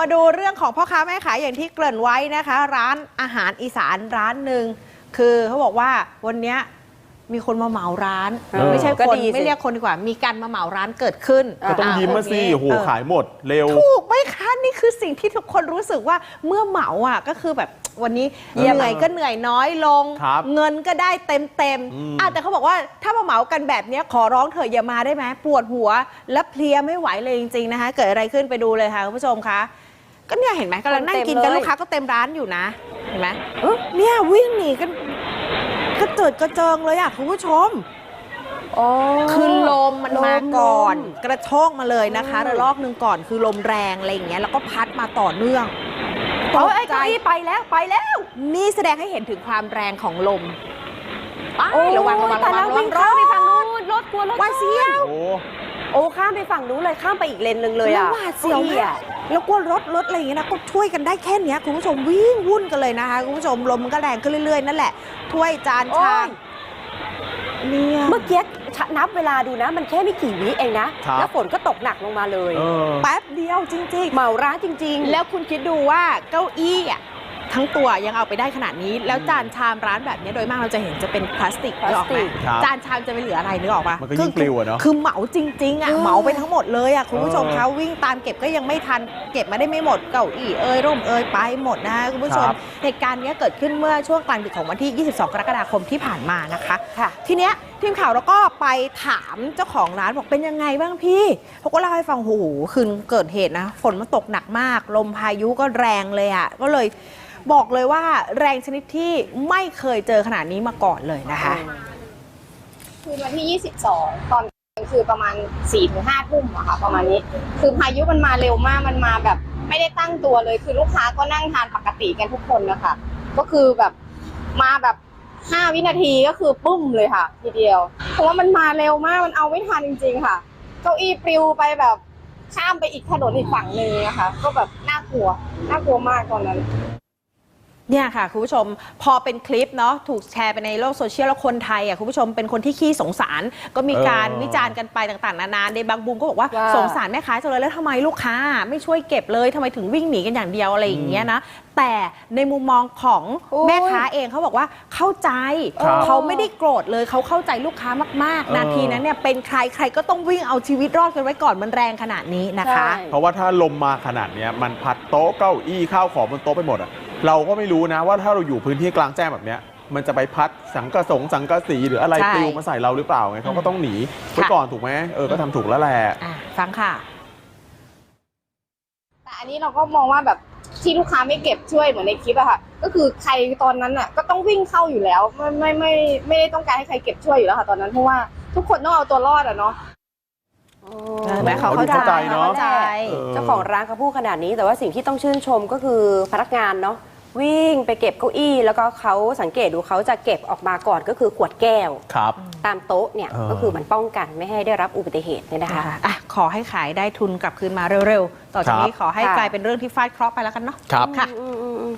มาดูเรื่องของพ่อค้าแม่ขายอย่างที่เกริ่นไว้นะคะ ร้านอาหารอีสานร้านหนึ่งคือเขาบอกว่าวันเนี้ยมีคนมาเหมาร้าน เออ ไม่ใช่ก็คนดีสิ ไม่เรียกคนดีกว่า มีการมาเหมาร้านเกิดขึ้นอ่าก็ต้องยิ้มมาสิโอเคโอ้โหเออ ขายหมดเร็ว ถูกไหมคะนี่คือสิ่งที่ทุกคนรู้สึกว่าเมื่อเหมาอะก็คือแบบวันนี้เยี่ยมเหนื่อยก็เหนื่อยน้อยลง ครับเงินก็ได้เต็มเต็มๆอืม อะแต่เขาบอกว่าถ้ามาเหมากันแบบเนี้ยขอร้องเถอะอย่ามาได้ไหมปวดหัวและเพลียไม่ไหวเลยจริงๆนะคะ เกิดอะไรขึ้นไปดูเลยค่ะคุณผู้ชมคะ ก็เนี่ยเห็นไหมกำลังนั่งกินกันคนเต็มเลยลูกค้าก็เต็มร้านอยู่นะ เห็นไหมเออเนี่ยวิ่งหนีกันกระเจิดกระเจิงเลยอะคุณผู้ชมโอ้คือลมมันมาลมก่อนลมกระโชกมาเลยนะคะอืมระลอกหนึ่งก่อนคือลมแรงอะไรอย่างเงี้ยแล้วก็พัดมาต่อเนื่องเอาตกไอ้ใจเก้าอี้ไปแล้วไปแล้ว นี่แสดงให้เห็นถึงความแรงของลมไอ้โอ้ระวังระวังแต่ระวัแล้งวระวัวิ่งงข้ามไปฝั่งนู้นรถกลัวรถหวาดเสียว โอ้โอ้ข้ามไปฝั่งนู้นเลยข้ามไปอีกเลนหนึ่งเลยแล้วอะหวาดเสียวก้าอี้มากอะแล้วกลัวรถรถอะไรอย่างเงี้ยนะก็ช่วยกันได้แค่เนี้ยคุณผู้ชมวิ่งวุ่นกันเลยนะคะคุณผู้ชมลมมันก็แรงขึ้นเรื่อยๆนั่นแหละถ้วยจานโอ้ชายมเนี่ยเมื่อกี้นับเวลาดูนะ มันแค่ไม่กี่วิเองนะ ครับ แล้วฝนก็ตกหนักลงมาเลย เออ แป๊บเดียวจริง ๆ เหมาร้านจริงแล้วคุณคิดดูว่าเก้าอี้อะ ทั้งตัวยังเอาไปได้ขนาดนี้ แล้วจานชามร้านแบบนี้โดยมากเราจะเห็นจะเป็นพลาสติกพลาสติกนึกออกไหมครับจานชามจะไปเหลืออะไรนึกออกปะมันก็ยิ่งคือปลิวอะเนาะคือเหมาจริงๆอะเออเหมาไปทั้งหมดเลยอะคุณผู้ชมเออคะวิ่งตามเก็บก็ยังไม่ทันเก็บมาได้ไม่หมดเก้าอี้เอ่ยร่มเอ่ยไปหมดนะคะคุณผู้ชมครับเหตุการณ์เนี้ยเกิดขึ้นเมื่อช่วงกลางดึกของวันที่ 22 กรกฎาคมที่ผ่านมานะคะค่ะทีเนี้ยทีมข่าวเราก็ไปถามเจ้าของร้านบอกเป็นยังไงบ้างพี่เขาก็เล่าให้ฟังโอ้โหคืนเกิดเหตุนะ ฝนมันตกหนักมาก ลมพายุก็แรงเลยอะ่ะก็เลย บอกเลยว่าแรงชนิดที่ไม่เคยเจอขนาดนี้มาก่อนเลยนะคะคืนวันที่ 22 ตอนกลางคืนประมาณ4ถึง5ทุ่มอะค่ะประมาณนี้ คือพายุมันมาเร็วมากมันมาแบบไม่ได้ตั้งตัวเลย คือลูกค้าก็นั่งทานปกติกันทุกคนนะคะก็คือแบบมาแบบ5วินาทีก็คือปุ้มเลยค่ะ ทีเดียว เพราะว่ามันมาเร็วมากมันเอาไม่ทันจริง ๆ ค่ะ เก้าอี้ปลิวไปแบบข้ามไปอีกถนนอีกฝั่งหนึ่งนะคะ ก็แบบน่ากลัวน่ากลัวมากตอนนั้น เนี่ยค่ะคุณผู้ชมพอเป็นคลิปเนาะถูกแชร์ไปในโลกโซเชียลแล้วคนไทยอะคุณผู้ชมเป็นคนที่ขี้สงสาร ก็มีการเออวิจารณ์กันไปต่างๆ นานาในบางบุมก็บอกว่าว่า สงสารแม่ค้าจังเลยแล้วทำไมลูกค้า ไม่ช่วยเก็บเลยทำไมถึงวิ่งหนีกันอย่างเดียวอะไรอย่างเงี้ยนะแต่ในมุมมองของโอ้ยแม่ค้าเองเขาบอกว่าเข้าใจครับเขาไม่ได้โกรธเลยเขาเข้าใจลูกค้ามากเออๆนาทีนั้นเนี่ยเป็นใครใครก็ต้องวิ่งเอาชีวิตรอดกันไว้ก่อนมันแรงขนาดนี้นะคะ ใช่ เพราะว่าถ้าลมมาขนาดเนี้ยมันพัดโต๊ะเก้าอี้ข้าวของบนโต๊ะไปหมดอะ เราก็ไม่รู้นะว่าถ้าเราอยู่พื้นที่กลางแจ้งแบบเนี้ยมันจะไปพัดสังกะสงสังกะสีหรืออะไรใช่ปลิวมาใส่เราหรือเปล่าไงเขาก็ต้องหนีไว้ก่อนถูกไหมเออก็ทำถูกแล้วแหละ อะฟังค่ะ แต่อันนี้เราก็มองว่าแบบที่ลูกค้าไม่เก็บช่วยเหมือนในคลิปอะค่ะก็คือใครตอนนั้นอะก็ต้องวิ่งเข้าอยู่แล้วไม่ไม่ไม่ไม่ได้ต้องการให้ใครเก็บช่วยอยู่แล้วค่ะตอนนั้นเพราะว่าทุกคนต้องเอาตัวรอดอะเนาะ เออแหมเขาเขาดูเข้าใจเนอะเข้าใจเออเจ้าของร้านเขาพูดขนาดนี้ แต่ว่าสิ่งที่ต้องชื่นชมก็คือพนักงานเนาะวิ่งไปเก็บเก้าอี้ แล้วก็เขาสังเกตดูเขาจะเก็บออกมาก่อนก็คือขวดแก้วครับ ตามโต๊ะเนี่ยเออก็คือมันป้องกันไม่ให้ได้รับอุบัติเหตุเนี่ยนะคะอะขอให้ขายได้ทุนกลับคืนมาเร็วๆ ต่อจากนี้ขอให้ค่ะกลายเป็นเรื่องที่ฟาดเคราะห์ไปแล้วกันเนาะครับค่ะอืมอืมอืม